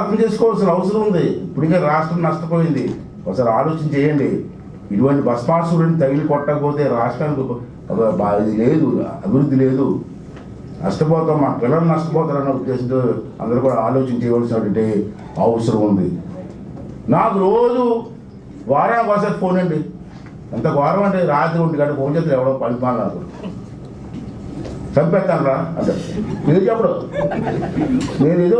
అర్థం చేసుకోవాల్సిన అవసరం ఉంది. ఇప్పటికే రాష్ట్రం నష్టపోయింది. ఒకసారి ఆలోచన చేయండి. ఇటువంటి భస్మాసురుడిని తగిలి కొట్టకపోతే రాష్ట్రానికి ఒక ఇది లేదు అభివృద్ధి లేదు. నష్టపోతాం మా పిల్లలు నష్టపోతారన్న ఉద్దేశంతో అందరూ కూడా ఆలోచన చేయవలసినటువంటి అవసరం ఉంది. నాకు రోజు వారానికి ఒకసారి ఫోన్ అండి. ఎంత ఘోరం అంటే రాత్రి ఒంటి గంట ఫోన్ చేస్తారు ఎవడో పని పని నాకు చంపేస్తాను రా అంటే మీరు చెప్పడు. నేను ఏదో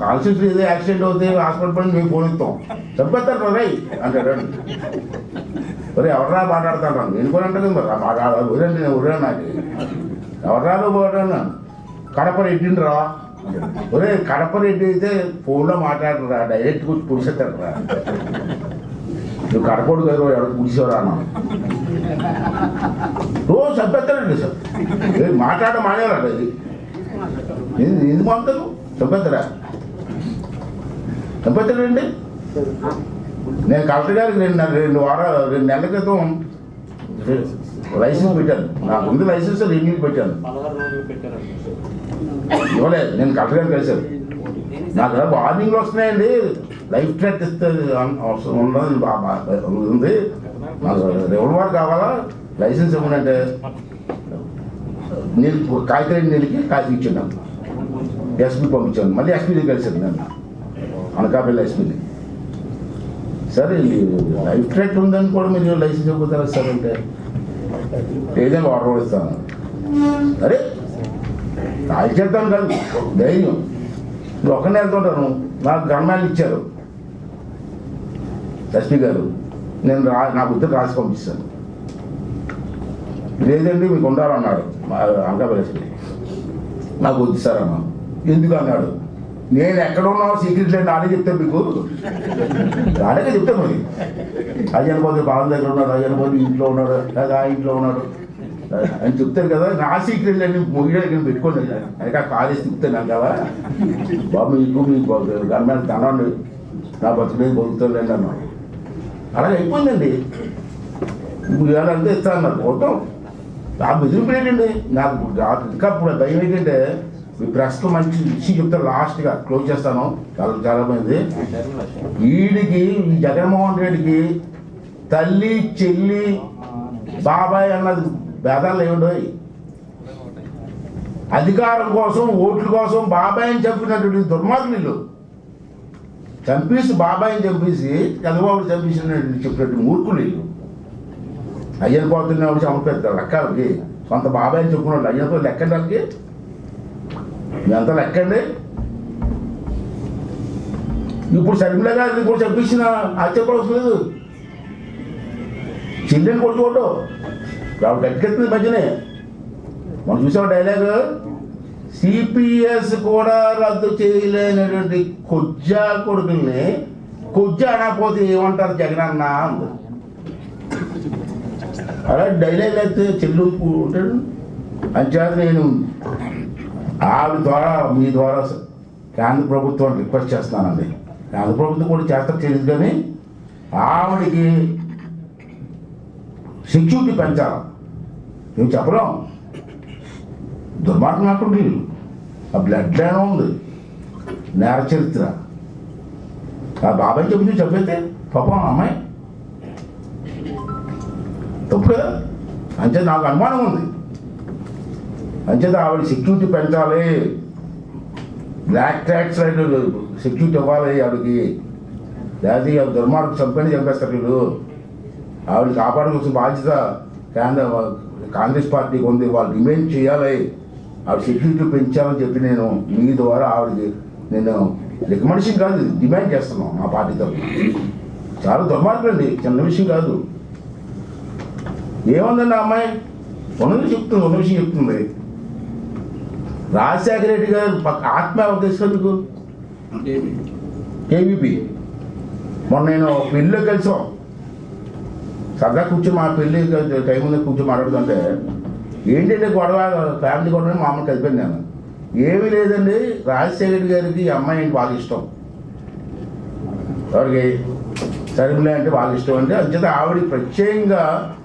కాన్షియస్ ఏదో యాక్సిడెంట్ అవుతే హాస్పిటల్ పడి మేము ఫోన్ ఇస్తాం. చంపేస్తాను రా రై అంటాడు. మరి ఎవరా మాట్లాడతాను రా నేను కూడా అంటే మరి. మాట్లాడాలి ఊరండి నేను ఊరా నాకు ఎవరా పోయాను కడప రెడ్డిని రా ఒరే కడప రెడ్డి అయితే ఫోన్లో మాట్లాడరా? డైరెక్ట్ కూర్చు పుడిసేస్తాడు రా నువ్వు కడపడు కదా ఎవరు పుడిసేవరా అన్నా రోజు చంపేస్తాడండి సార్. మాట్లాడ మానేవాడు ఇది. ఎందుకు పంపుతాను చంపేస్తాడా చంపేస్తాడండి నేను కలెక్టర్ గారికి రెండు రెండు వారాలు రెండు నెలల క్రితం లైసెన్స్ పెట్టాను. నాకు ముందు లైసెన్స్ రెన్యూ పెట్టాను. ఇవ్వలేదు. నేను కలెక్టర్ గారికి కలిశాను. నాకు వార్నింగ్లు వస్తున్నాయండి. లైఫ్ థ్రెట్ ఇస్తే అవసరం ఉండదు. ఉంది. నాకు రెవల్వర్ కావాలా? లైసెన్స్ ఇవ్వనంటే? నీళ్ళు కాగితం నీళ్ళకి కాగితం ఇచ్చాను నాకు. ఎస్పీ పంపించాను. మళ్ళీ ఎస్పీ దగ్గర కలిసాను నేను అనకాపల్లి ఎస్పీని సరే లైఫ్ థ్రెట్ ఉందని కూడా మీరు లైసెన్స్ ఇవ్వబోతారా సార్ అంటే? ఏదైనా వాటర్ ఇస్తాను. అరే తాగి చేద్దాం కాదు. ధైర్యం. నువ్వు ఒక్కనే వెళ్తుంటాను. నాకు గవర్నమెంట్ ఇచ్చారు. ఎస్పీ గారు. నేను రా నా బుద్ధి రాసి పంపిస్తాను. లేదండి మీకు ఉండాలన్నాడు మా నాకు వద్దు సార్ అన్నా ఎందుకు అన్నాడు? నేను ఎక్కడ ఉన్నావు సీక్రెట్ లేదు నాడే చెప్తాను మీకు? నాడే చెప్తాను మరి. అయ్యన పోతే బాగా దగ్గర ఉన్నాడు అయ్యన పోతే ఇంట్లో ఉన్నాడు లేదా ఆ ఇంట్లో ఉన్నాడు. అని చెప్తాను కదా నా సీక్రెట్ అన్ని ముగిడానికి పెట్టుకోండి. అయితే కాలేజ్ తిప్పుతాను కదా. బాబు మీకు మీకు గమ్యాన్ని తనండి. నా బతుకునే బతుకుతానులేండి అన్నాడు. అలాగే అయిపోయిందండి. ఇప్పుడు ఇవాళ అంతే ఇస్తా అన్నారు పోతాం ఆ బెదిరింపు నాకు నాకు ఇంకా ఇప్పుడు భయం ఏంటంటే మీ మంచి విషయం చెప్తారు లాస్ట్గా క్లోజ్ చేస్తాను. చాలా చాలా మంది వీడికి ఈ జగన్మోహన్ రెడ్డికి తల్లి చెల్లి బాబాయ్ అన్నది భేదాలు ఏముండవు అధికారం కోసం ఓట్ల కోసం బాబాయ్ అని చంపినటువంటి దుర్మార్గులు. చంపేసి చంపేసి బాబాయ్ని చంపేసి చంద్రబాబు చంపేసిన చెప్పినట్టు మూర్ఖులు వీళ్ళు. అయ్యన పోతున్న వాడు చంపేస్తారు. లెక్కలకి సొంత బాబాయ్ని చెప్పుకున్నాడు అయ్యతో లెక్కండి ఎంత లెక్కండి? ఇప్పుడు శర్మిల కాదు ఇప్పుడు చెప్పించిన ఆశ్చర్యపడవలసిన లేదు. చెల్లెని కొట్టుకోవటం ఆవిడ గట్టికెత్తుంది మధ్యనే. మనం చూసాం డైలాగ్? సిపిఎస్ కూడా రద్దు చేయలేనటువంటి కొజ్జా కొడుకుల్ని కొజ్జా అనకపోతే ఏమంటారు జగన్ అన్న అంది. అలా డైలాగ్ అయితే చెల్లింపు ఉంటాడు. అంచేత నేను ఆవిడ ద్వారా మీ ద్వారా కేంద్ర ప్రభుత్వం రిక్వెస్ట్ చేస్తానండి కేంద్ర ప్రభుత్వం కూడా చేస్తారు తెలియదు కానీ ఆవిడకి సెక్యూరిటీ పెంచాలి. మేము చెప్పలేం. దుర్మార్గం అక్కడ వీళ్ళు. ఆ బ్లడ్ లైన్ ఉంది. నేర చరిత్ర ఆ బాబాయ్ చెప్పి చెప్పైతే పాపం అమ్మాయి తప్పు కదా అంచేత నాకు అనుమానం ఉంది. అంచేత ఆవిడ సెక్యూరిటీ పెంచాలి. బ్లాక్ ట్యాక్స్ సెక్యూరిటీ ఇవ్వాలి ఆవిడకి. లేకపోతే ఆ దుర్మార్గం చంపని చంపేస్తారు వీళ్ళు. ఆవిడ కాపాడుకోవాల్సిన బాధ్యత కేంద్ర కాంగ్రెస్ పార్టీకి ఉంది. వాళ్ళు డిమాండ్ చేయాలి. ఆవిడ సెక్యూరిటీ పెంచాలని చెప్పి నేను మీ ద్వారా ఆవిడకి నేను రికమెండేషన్ కాదు డిమాండ్ చేస్తున్నాం మా పార్టీ తరఫున. చాలా దుర్మార్గం అండి చిన్న విషయం కాదు. ఏముందండి అమ్మాయి? ఉన్నది చెప్తుంది ఉన్న విషయం చెప్తుంది రాజశేఖర రెడ్డి గారు పక్క ఆత్మ తెలుసు మీకు కేవీపీ మొన్న నేను పెళ్ళిలో కలిసాం. సరదా కూర్చొని మా పెళ్ళి టైం ఉంది కూర్చొని మాట్లాడుతుంటే ఏంటంటే గొడవ ఫ్యామిలీ గొడవ మామూలు కలిపాను నేను. ఏమీ లేదండి రాజశేఖర రెడ్డి గారికి అమ్మాయి అంటే బాగా ఇష్టం. ఎవరికి? సరిమిలే అంటే బాగా ఇష్టం అంటే అంచేత ఆవిడ ప్రత్యేకంగా